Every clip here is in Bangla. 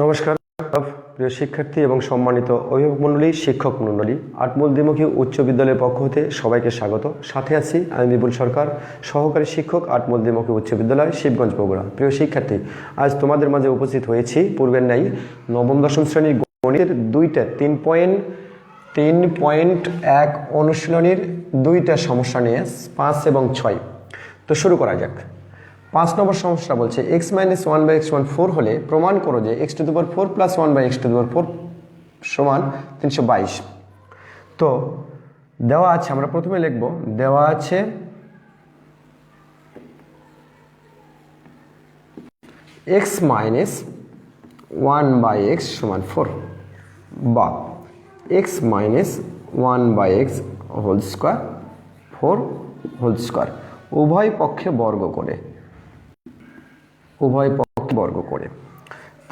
নমস্কার প্রিয় শিক্ষার্থী এবং সম্মানিত অভিভাবক মণ্ডলী, শিক্ষক মণ্ডলী, আটমূল দ্বিমুখী উচ্চ বিদ্যালয়ের পক্ষ হতে সবাইকে স্বাগত। সাথে আছি আমি বিপুল সরকার, সহকারী শিক্ষক, আটমূল দ্বিমুখী উচ্চ বিদ্যালয়, শিবগঞ্জ বগুড়া। প্রিয় শিক্ষার্থী, আজ তোমাদের মাঝে উপস্থিত হয়েছি পূর্বের ন্যায় নবম দশম শ্রেণির গণিতের দুইটা তিন পয়েন্ট তিন পয়েন্ট এক অনুশীলনীর দুইটা সমস্যা নিয়ে পাঁচ এবং ছয়। তো শুরু করা যাক। পাঁচ নম্বর সমস্যা বলছে x minus one by x one four হলে প্রমাণ করো যে x to the power four plus one by x to the power four সমান তিনশো বাইশ। তো দেওয়া আছে, আমরা প্রথমে লিখব, দেওয়া আছে x minus one by x সমান ফোর বা x minus one by x whole square four whole square উভয় পক্ষে বর্গ করে। উভয় পক্ষে বর্গ করে।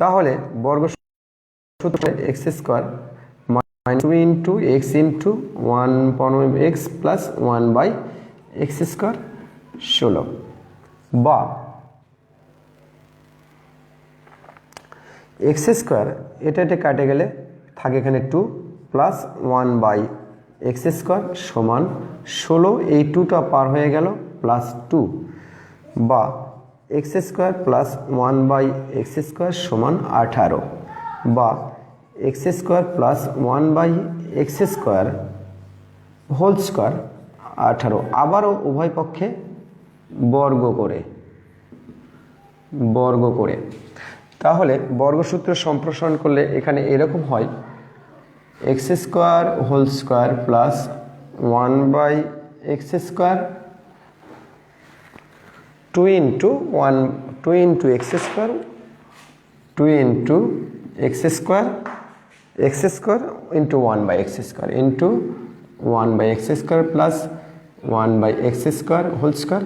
তাহলে বর্গ সূত্র x square minus two into x into one পনেরো x plus one by x square ষোলো। বা এক্স স্কোয়ার এটা এটা কাটে গেলে থাকে এখানে two plus one by x square সমান ষোলো। এই টুটা পার হয়ে গেল প্লাস টু। বা x square plus one by x square সমান আঠারো বা x square plus one by x square whole square আঠারো আবারও উভয় পক্ষে বর্গ করে বর্গ করে। তাহলে বর্গসূত্র সম্প্রসারণ করলে এখানে এরকম হয়, x square whole square plus one by x square two into one two into x square two into x square x square into one by x square into one by x square plus one by x square whole square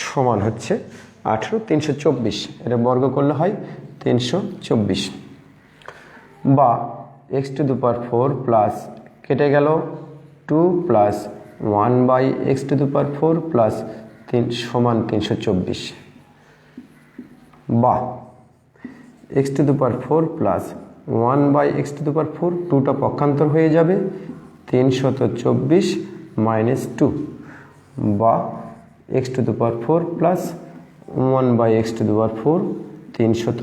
সমান হচ্ছে আঠেরো, তিনশো চব্বিশ। এটা বর্গ করলে হয় তিনশো চব্বিশ। বা এক্স টু দু পার ফোর প্লাস কেটে গেল two plus one by x to the power four plus তিন সমান তিনশো চব্বিশ। বা x to the power four plus one by x to the power four টুটা পক্ষান্তর হয়ে যাবে তিনশত চব্বিশ মাইনাস টু বা x to the power four plus one by x to the power four তিনশত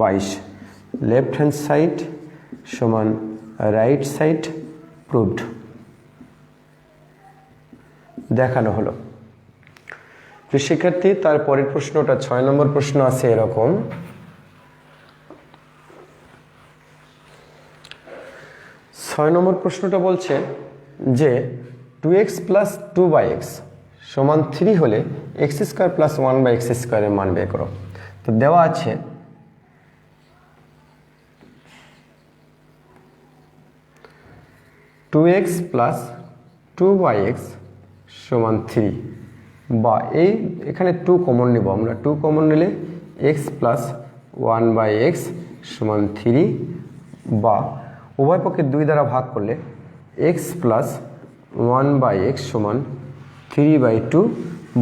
বাইশ। লেফট হ্যান্ড সাইড সমান রাইট সাইড প্রুভড দেখানো হলো। প্রিয় শিক্ষার্থী তার পরের প্রশ্নটা ছয় নম্বর প্রশ্ন আছে এরকম। ছয় নম্বর প্রশ্নটা বলছে যে two x plus two by x সমান থ্রি হলে x square plus one by x স্কোয়ারের মান বের করো। তো দেওয়া আছে two x plus two by x সমান থ্রি বা এই এখানে টু কমন নেব আমরা। টু কমন নিলে x plus one by x সমান থ্রি বা উভয় পক্ষে দুই দ্বারা ভাগ করলে x plus one by x সমান থ্রি বাই টু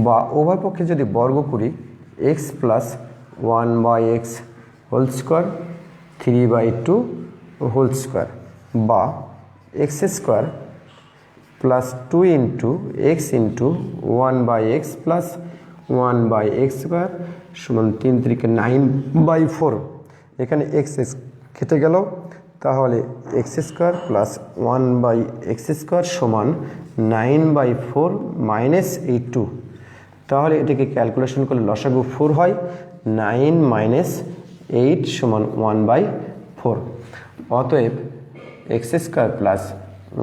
বা উভয় পক্ষে যদি বর্গ করি x plus one by x whole square three by two whole square বা x square plus two into x into one by x plus one by x square সমান তিন তিরিকে নাইন বাই ফোর এখানে এক্স এক্স খেতে গেল। তাহলে x square plus one by x square সমান নাইন বাই ফোর মাইনাস এই টু তাহলে এটাকে ক্যালকুলেশন করলে লসাগু ফোর হয়। নাইন মাইনাস এইট সমান ওয়ান বাই ফোর অতএব x square plus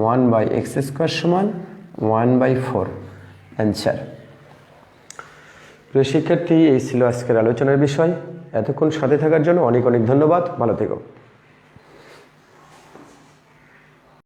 one by x square সমান ওয়ান বাই ফোর অ্যান্সার প্রিয় শিক্ষার্থী, এই ছিল আজকের আলোচনার বিষয়। এতক্ষণ সাথে থাকার জন্য অনেক অনেক ধন্যবাদ। ভালো থেকো।